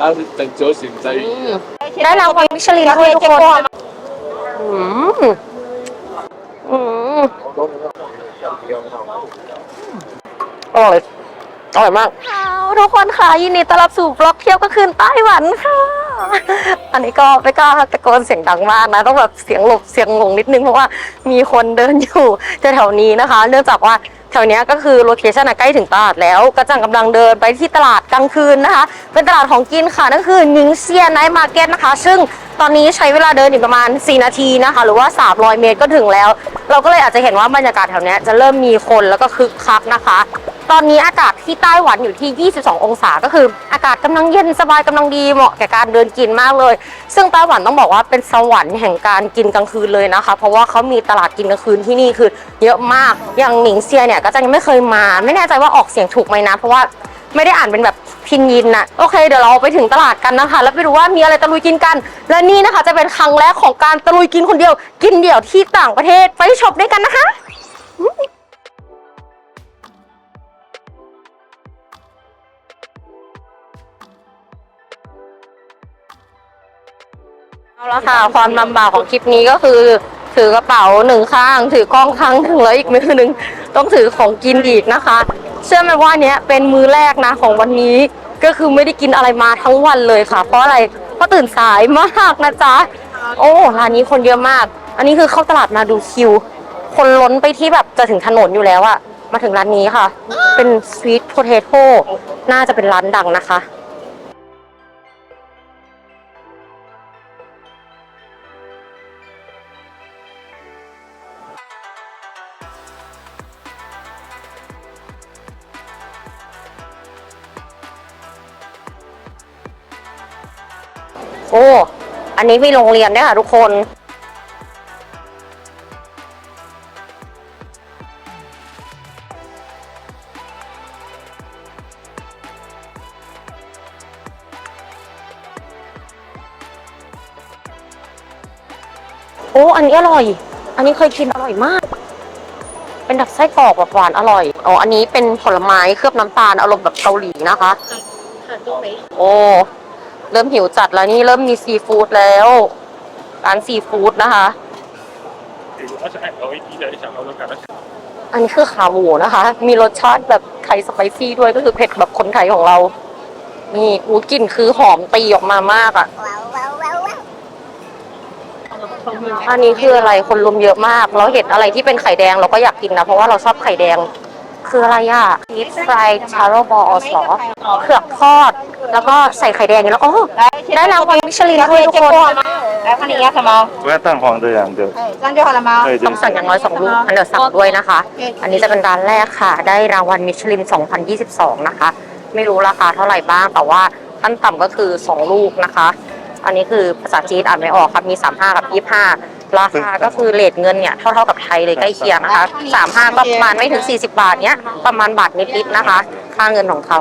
ร้านแต่งโจ๊สินใจได้รางวัลมิชลินทุกคนอร่อยอร่อยมากทุกคนค่ะยินดีต้อนรับสู่บล็อกเที่ยวก็คืนไต้หวันค่ะ อันนี้ก็ไม่กล้าตะโกนเสียงดังมากนะ ต้องแบบเสียงหลบเสียงงงนิดนึงเพราะว่ามีคนเดินอยู่แถวๆนี้นะคะ เนื่องจากว่า แถวนี้ก็คือโลเคชันใกล้ถึงตลาดแล้วกระจังกำลังเดินไปที่ตลาดกลางคืนนะคะ เป็นตลาดของกินค่ะนั่นคือนิงเซียไนท์มาร์เก็ตนะคะ ซึ่งตอนนี้ใช้เวลาเดินอีกประมาณ 4 นาทีนะคะ หรือว่า 300 เมตรก็ถึงแล้ว เราก็เลยอาจจะเห็นว่าบรรยากาศแถวนี้จะเริ่มมีคนแล้วก็คึกคักนะคะ ตอนนี้อากาศที่ไต้หวันอยู่ที่ 22 องศา ก็คืออากาศกำลังเย็นสบายกำลังดีเหมาะแก่การเดินกินมากเลย ซึ่งไต้หวันต้องบอกว่าเป็นสวรรค์แห่งการกินกลางคืนเลยนะคะ เพราะว่าเขามีตลาดกินกลางคืนที่นี่คือเยอะมาก อย่างหนิงเซียเนี่ยก็จะยังไม่เคยมา ไม่แน่ใจว่าออกเสียงถูกไหมนะ เพราะว่าไม่ได้อ่านเป็นแบบพินยินนะโอเค เดี๋ยวเราไปถึงตลาดกันนะคะ แล้วไปดูว่ามีอะไรตะลุยกินกัน และนี่นะคะจะเป็นครั้งแรกของการตะลุยกินคนเดียว กินเดี่ยวที่ต่างประเทศไปช็อปด้วยกันนะคะ เอาละค่ะ ความลำบากของคลิปนี้ก็คือ ถือกระเป๋าหนึ่งข้าง ถือกล้องข้างหนึ่งแล้วอีกมือหนึ่งต้องถือของกินอีกนะคะ เชื่อไหมว่าเนี้ยเป็นมือแรกนะของวันนี้ก็คือไม่ได้กินอะไรมาทั้งวันเลยค่ะ เพราะอะไรเพราะตื่นสายมากนะจ๊ะโอ้ร้านนี้คนเยอะมาก อันนี้คือเข้าตลาดมาดูคิว คนล้นไปที่แบบจะถึงถนนอยู่แล้วอะมาถึงร้านนี้ค่ะ เป็นสวีทโพเทโต้น่าจะเป็นร้านดังนะคะ อ้อันนี้มีโรงเรียนด้วยค่ะทุกคนโอ้อันนี้อร่อย อันนี้เคยกินอร่อยมาก เป็นดักไส้กรอกแบบหวานอร่อย อ๋อ อันนี้เป็นผลไม้เคลือบน้ำตาลอารมณ์แบบเกาหลีนะคะ โอ้ เริ่มหิวจัดแล้วนี่เริ่มมีซีฟู้ดแล้วร้านซีฟู้ดนะคะ อันนี้คือขาหมูนะคะ มีรสชาติแบบไทยสไปซี่ด้วยก็คือเผ็ดแบบคนไทยของเรา นี่อูกลิ่นคือหอมตีออกมามากอะ่ะ อันนี้คืออะไรคนรุมเยอะมาก เราเห็นอะไรที่เป็นไข่แดงเราก็อยากกินนะเพราะว่าเราชอบไข่แดง คืออะไรอะชีสฟรายชาร์โรบอลสอเผือกทอด แล้วก็ใส่ไข่แดงแล้วโก็ได้รางวัลมิชลินด้วยทุกคนแล้วคนนี้สมองแวะตั้งของตัวอย่างเดียวตั้งเดียวละมั้งต้องสั่งอย่างน้อยสองลูกอันเดียวสั่งด้วยนะคะ อันนี้จะเป็นร้านแรกค่ะ ได้รางวัลมิชลิน 2022 นะคะ ไม่รู้ราคาเท่าไหร่บ้าง แต่ว่าขั้นต่ำก็คือ 2 ลูกนะคะ อันนี้คือภาษาจีนอ่านไม่ออกครับมี 35 กับ 25 ราคาก็คือเลทเงินเนี่ย เท่าๆกับไทยเลยใกล้เคียงนะคะ 35 ก็ประมาณไม่ถึง 40 บาทเนี้ย ประมาณบาทนิดๆนะคะ ค่าเงินของเขา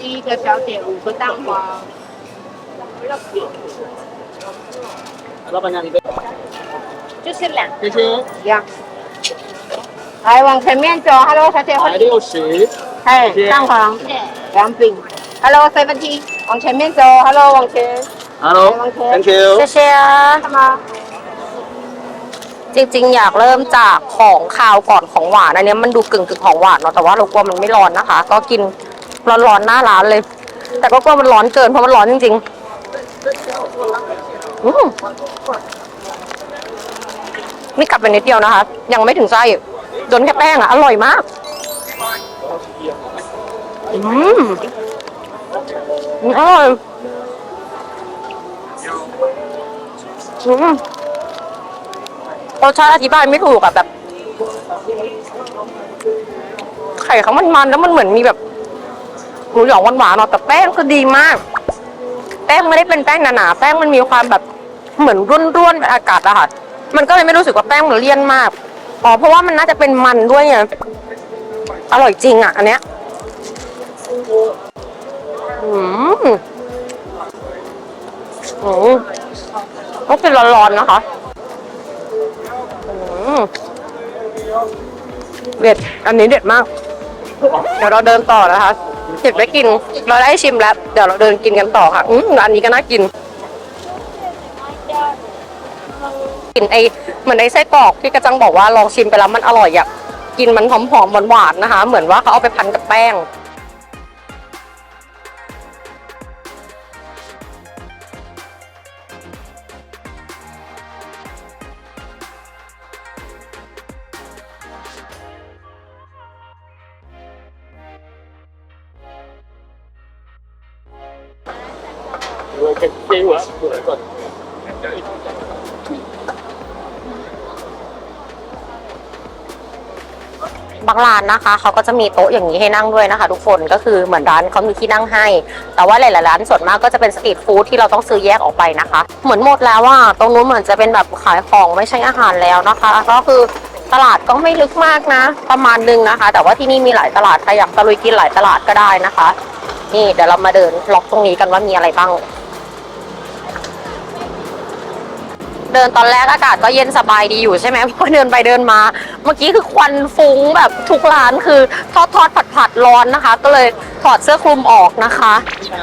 第一个小姐五个蛋黄，就是两谢谢，一样。 来往前面走，Hello 小姐，来六十，哎谢谢蛋黄两饼，Hello seventy，往前面走，Hello 往前， Hello，Thank เช you。 เชีย 看吗？ จริงๆ อยากเริ่มจากของคาวก่อนของหวาน อันเนี้ยมันดูกึ่งกึ่งๆของหวานเนาะแต่ว่าเรากลัวมันไม่ร้อนนะคะ ก็กินร้อนๆหน้าร้านเลย แต่ก็กลัวมันร้อนเกินเพราะมันร้อนจริงๆอืมนี่กลับไปนิดเดียวนะคะ ยังไม่ถึงไส้ โดนแค่แป้งอะ อร่อยมากอืมอร่อยอืมรสชาติอธิบายไม่ถูกอะแบบ ไข่เขามันมันแล้วมันเหมือนมีแบบหมูหยองหวานๆเนาะแต่แป้งคือดีมาก แป้งไม่ได้เป็นแป้งหนาๆแป้งมันมีความแบบเหมือนร่วนๆอากาศอะค่ะมันก็เลยไม่รู้สึกว่าแป้งมันเลี่ยนมาก อ๋อเพราะว่ามันน่าจะเป็นมันด้วยไงอร่อยจริงอะ อันเนี้ยอืมอืมต้องกินร้อนๆนะคะเด็ด อันนี้เด็ดมาก เดี๋ยวเราเดินต่อนะคะเด็ดไปกิน เราได้ชิมแล้ว เดี๋ยวเราเดินกินกันต่อค่ะ อืมอันนี้ก็น่ากิน กลิ่นไอเหมือนไอไส้กรอกที่กระจังบอกว่าลองชิมไปแล้วมันอร่อยอะกินมันหอมหอมหวานหวานนะคะ เหมือนว่าเขาเอาไปพันกับแป้งเจ๊หัวหัวก่นางร้านนะคะเขาก็จะมีโต๊ะอย่างนี้ให้นั่งด้วยนะคะ ทุกคนก็คือเหมือนร้านเขามีที่นั่งให้ แต่ว่าหลายๆร้านส่วนมากก็จะเป็นสตรีทฟู้ดที่เราต้องซื้อแยกออกไปนะคะ เหมือนหมดแล้วว่าตรงนู้นเหมือนจะเป็นแบบขายของไม่ใช่อาหารแล้วนะคะ ก็คือตลาดก็ไม่ลึกมากนะ ประมาณนึงนะคะ แต่ว่าที่นี่มีหลายตลาดใครอยากตะลุยกินหลายตลาดก็ได้นะคะ นี่เดี๋ยวเรามาเดินล็อกตรงนี้กันว่ามีอะไรบ้าง เดินตอนแรกอากาศก็เย็นสบายดีอยู่ใช่ไหมพอเดินไปเดินมา เมื่อกี้คือควันฟุ้งแบบทุกร้านคือทอดทอดผัดผัดร้อนนะคะ ก็เลยถอดเสื้อคลุมออกนะคะ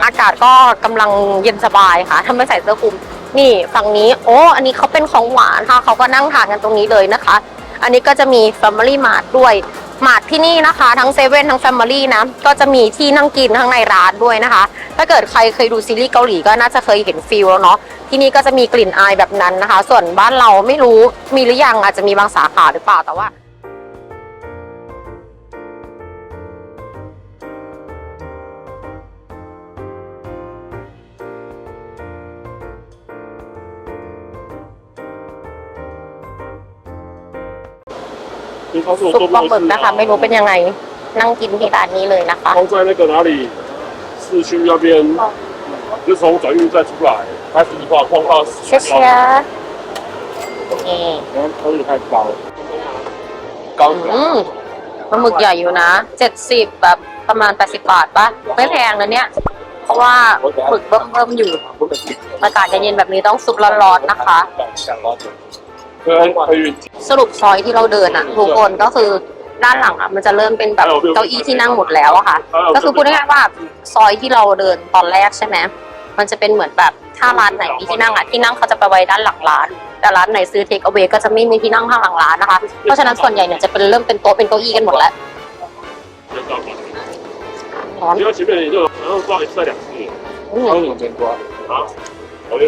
อากาศก็กำลังเย็นสบายค่ะถ้าไม่ใส่เสื้อคลุม นี่ฝั่งนี้โอ้อันนี้เขาเป็นของหวานค่ะเขาก็นั่งทานกันตรงนี้เลยนะคะ อันนี้ก็จะมี Family Mart ด้วยมาร์ทที่นี่นะคะ ทั้งเซเว่นทั้ง Family นะ ก็จะมีที่นั่งกินข้างในร้านด้วยนะคะ ถ้าเกิดใครเคยดูซีรีส์เกาหลีก็น่าจะเคยเห็นฟิลแล้วเนาะ ที่นี่ก็จะมีกลิ่นอายแบบนั้นนะคะ ส่วนบ้านเราไม่รู้มีหรือยังอาจจะมีบางสาขาหรือเปล่าแต่ว่า 你告诉我 ซุป 多 ปลา 不 หมึกนะคะ ไม่รู้เป็นยังไง นั่งกินที่ร้านนี้เลยนะคะ 放在那个哪里？市区那边， 就从转运站出来，开始的话晃到市 เชีย 区 เชียนี่ 然后它也太高了，高 อืมปลาหมึกใหญ่อยู่นะเจ็ดสิบแบบประมาณแปดสิบบาทปะไม่แพงนะเนี่ย เพราะว่าหมึกเบิ่มๆอยู่ อากาศเย็นๆแบบนี้ต้องซุปร้อนๆนะคะ 可以可以 สรุปซอยที่เราเดินอ่ะทุกคนก็คือด้านหลังอ่ะมันจะเริ่มเป็นแบบเก้าอี้ที่นั่งหมดแล้วอะค่ะ ก็คือพูดง่ายๆว่าซอยที่เราเดินตอนแรกใช่ไหม มันจะเป็นเหมือนแบบถ้าร้านไหนมีที่นั่งอ่ะที่นั่งเขาจะไปไว้ด้านหลังร้าน แต่ร้านไหนซื้อเทคเอา a y ก็จะไม่มีที่นั่งข้างหลังร้านนะคะ เพราะฉะนั้นส่วนใหญ่เนี่ยจะเป็นเริ่มเป็นโต๊ะเป็นเก้าอี้กันหมดแล้วร้อน 因为前面你就然后不好意思再两次 อืม 香港正瓜，啊，好的，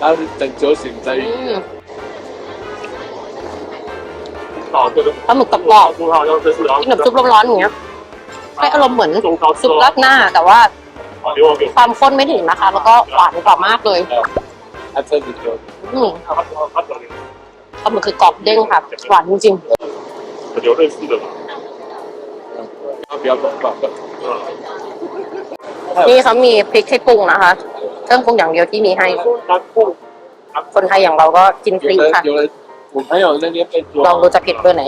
但是等酒醒再 อืม 好，这个 ปลาหมึกกรอบ 说它好像这次然 ๆ 后 กินแบบซุปร้อนๆอย่างเงี้ยให้อารมณ์เหมือน 中高 ซุ 吃 ป 哦 ราดหน้า แต่ว่า 好，给我给我， ความข้นไม่ถึงนะคะ แล้วก็หวานกว่ามากเลยอืมปลาหมึกคือกรอบเด้งค่ะ หวานจริงมีเนี่เขามีพริกให้ปรุงนะคะ เครื่องปรุงอย่างเดียวที่มีให้ คนไทยอย่างเราก็กินฟรีค่ะลองดูจะผิดเบอร์ไหน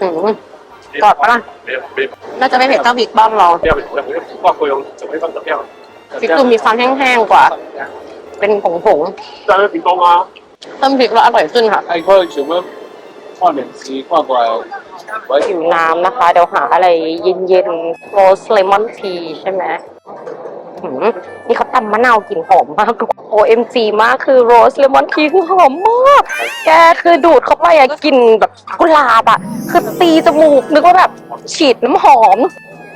อืม กอดปะล่ะ 没有没有， น่าจะไม่เผ็ดเท่าพริกบ้านเรา 不要不要，我就挂过用，怎么会放怎么样？ พริกคือมีความแห้งๆกว่า เป็นผง 在那屏东啊， ๆเพิ่มพริกแล้วอร่อยขึ้นค่ะ 他一块什么换脸机换过来，我还 หิวน้ำนะคะ เดี๋ยวหาอะไรเย็นๆโรสเลมอนทีใช่ไหม หืมนี่เขาตำมะนาวกลิ่นหอมมาก OMG มากคือโรสเลมอนทีคือหอมมาก แกคือดูดเข้าไปอะกลิ่นแบบกุหลาบอะคือตีจมูกนึกว่าแบบฉีดน้ำหอม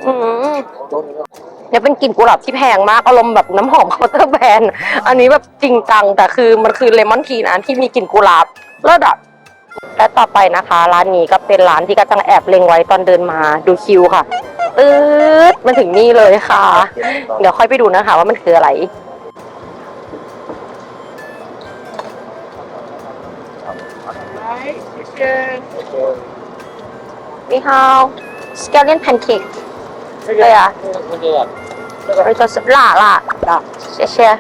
อืมเนี่ยเป็นกลิ่นกุหลาบที่แพงมากอารมณ์แบบน้ำหอมเคาน์เตอร์แบรนด์อันนี้แบบจริงจังแต่คือมันคือเลมอนทีนะที่มีกลิ่นกุหลาบเลิศอะและต่อไปนะคะ ร้านนี้ก็เป็นร้านที่กระจังแอบเล็งไว้ตอนเดินมาดูคิวค่ะ ตืดมันถึงนี่เลยค่ะ เดี๋ยวค่อยไปดูนะคะว่ามันคืออะไร นี่ฮาวสแกลเลียนแพนเค้กเลยอะเราจะล่าล่าเชียเชีย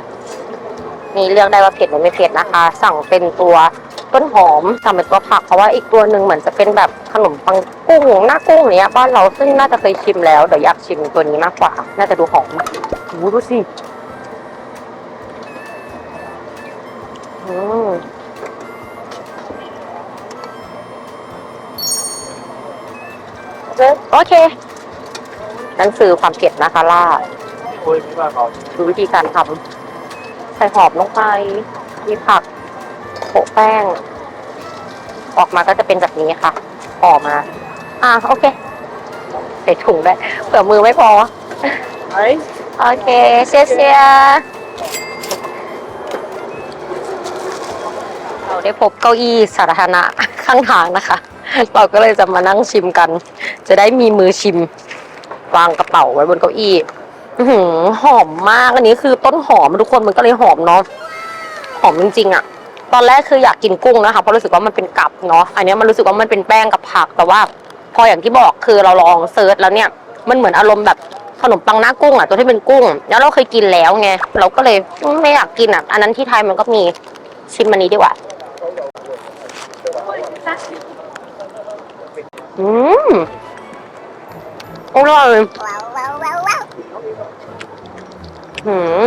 นี่เลือกได้ว่าเผ็ดหรือไม่เผ็ดนะคะ สั่งเป็นตัว ต้นหอมทำเป็นตัวผักเพราะว่าอีกตัวหนึ่งเหมือนจะเป็นแบบขนมปังกุ้งหน้ากุ้งเนี้ยบ้านเราซึ่งน่าจะเคยชิมแล้วเดี๋ยวอยากชิมตัวนี้มากกว่า น่าจะดูหอมโอ้ดูสิโอเคหนังสือความเผ็ดนะคะล่าดูวิธีการทำใส่หอมลงไปมีผัก โปะแป้ง ออกมาก็จะเป็นแบบนี้ค่ะห่อมา อ่าโอเค ใส่ถุงได้วยเผื่อมือไม่พอ哎，โอเคเชียเชียเราได้พบเก้าอี้สาธารณะข้างทางนะคะ เราก็เลยจะมานั่งชิมกัน จะได้มีมือชิม วางกระเป๋าไว้บนเก้าอี้อื้อหือหอมมากอันนี้คือต้นหอมทุกคนมันก็เลยหอมเนาะหอมจริงๆอะ ตอนแรกคืออยากกินกุ้งนะคะเพราะรู้สึกว่ามันเป็นกับเนาะอันนี้มันรู้สึกว่ามันเป็นแป้งกับผัก แต่ว่าพออย่างที่บอกคือเราลองเซิร์ชแล้วเนี่ยมันเหมือนอารมณ์แบบขนมปังหน้ากุ้งอะตัวที่เป็นกุ้ง แล้วเราเคยกินแล้วไงเราก็เลยไม่อยากกินอะอันนั้นที่ไทยมันก็มีชิมอันนี้ดีกว่าอืมอร่อยอืม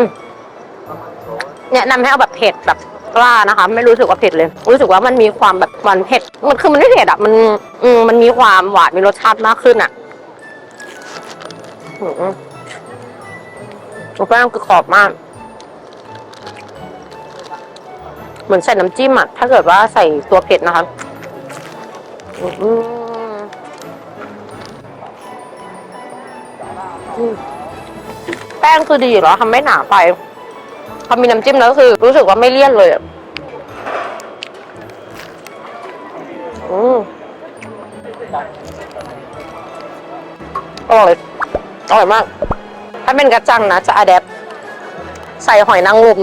แนะนำให้เอาแบบเผ็ดแบบ กล้านะคะ ไม่รู้สึกว่าเผ็ดเลย รู้สึกว่ามันมีความแบบหวานเผ็ดมันคือมันไม่เผ็ดอะมันอืมมันมีความหวานมีรสชาติมากขึ้นอะอืมแป้งคือกรอบมาก เหมือนใส่น้ำจิ้มอะ ถ้าเกิดว่าใส่ตัวเผ็ดนะคะแป้งคือดีอยู่แล้วทำไม่หนาไป พอมีน้ำจิ้มแล้วก็คือ รู้สึกว่าไม่เลี่ยนเลยอะอืมอร่อยอร่อยมาก ถ้าเป็นกระจังนะจะอะแดปใส่หอยนางรม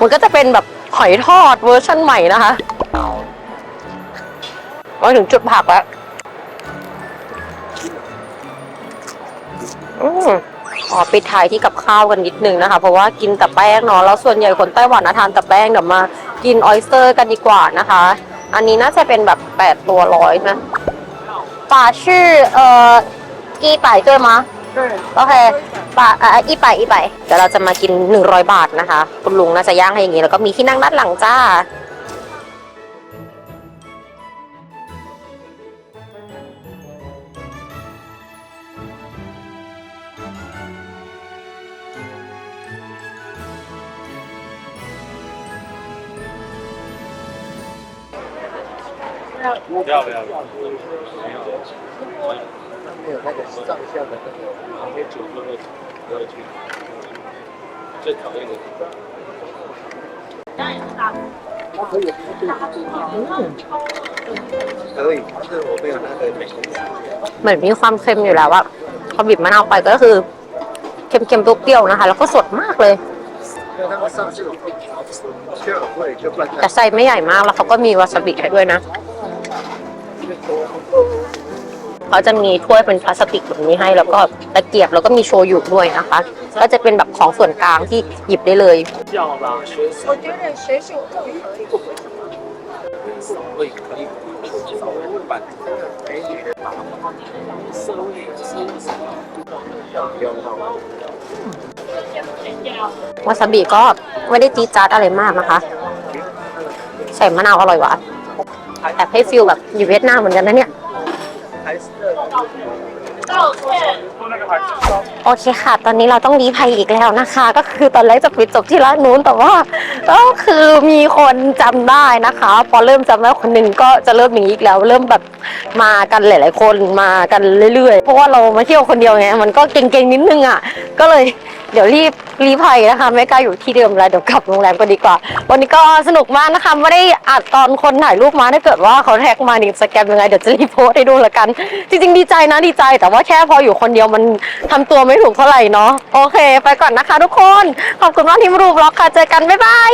มันก็จะเป็นแบบหอยทอดเวอร์ชั่นใหม่นะคะมาถึงจุดผักแล้วอืมขอปิดท้ายที่กับ ข้าวกันนิดนึงนะคะ เพราะว่ากินแต่แป้งเนาะแล้วส่วนใหญ่คนไต้หวันนะทานแต่แป้งเดี๋ยวมากินออยสเตอร์กันดีกว่านะคะ อันนี้น่าจะเป็นแบบแปดตัวร้อยนะป่าชื่อเอ่อกีป่ายด้วยมะโอเคป่าเอ่ออีป่ายอีป่ายเดี๋ยวเราจะมากินหนึ่งร้อยบาทนะคะ คุณลุงน่าจะย่างให้อย่างนี้แล้วก็มีที่นั่งด้านหลังจ้า 要不要？没有。没有那个上下的旁边酒喝喝喝去。最讨厌的。可以，但是我没有那个美食。 เหมือนมีความเค็มอยู่แล้วอะพอบีบมะนาวไปก็คือ เค็มๆเปรี้ยวๆนะคะ แล้วก็สดมากเลย แต่ไส้ไม่ใหญ่มากแล้วเขาก็มีวาซาบิให้ด้วยนะเขาจะมีถ้วยเป็นพลาสติกแบบนี้ให้ แล้วก็ตะเกียบแล้วก็มีโชยุด้วยนะคะ ก็จะเป็นแบบของส่วนกลางที่หยิบได้เลยเวาซาบิก็ไม่ได้จี๊ดจ๊าดอะไรมากนะคะ ใส่มะนาวอร่อยหวานแต่ให้ฟิลแบบอยู่เวียดนามเหมือนกันนะเนี่ย โอเคค่ะ ตอนนี้เราต้องรีภัยอีกแล้วนะคะ ก็คือตอนแรกจะปิดจบที่ร้านนู้นแต่ว่าก็คือมีคนจำได้นะคะ พอเริ่มจำได้คนหนึ่งก็จะเริ่มอย่างนี้อีกแล้ว เริ่มแบบมากันหลาย ๆ คนมากันเรื่อยๆ เพราะว่าเรามาเที่ยวคนเดียวไงมันก็เก่งๆนิดนึงอะก็เลย เดี๋ยวรีบรีภัยนะคะ ไม่กล้าอยู่ที่เดิมแล้วเดี๋ยวกลับโรงแรมกันดีกว่า วันนี้ก็สนุกมากนะคะไม่ได้อัดตอนคนถ่ายรูปมาถ้าเกิดว่าเขาแท็กมาในสแกมยังไงเดี๋ยวจะรีโพสให้ดูละกัน จริงๆ ดีใจนะดีใจ แต่ว่าแค่พออยู่คนเดียวมันทำตัวไม่ถูกเท่าไหร่เนาะโอเค ไปก่อนนะคะ ทุกคนขอบคุณมากที่มาดูบล็อกค่ะเจอกันบ๊ายบาย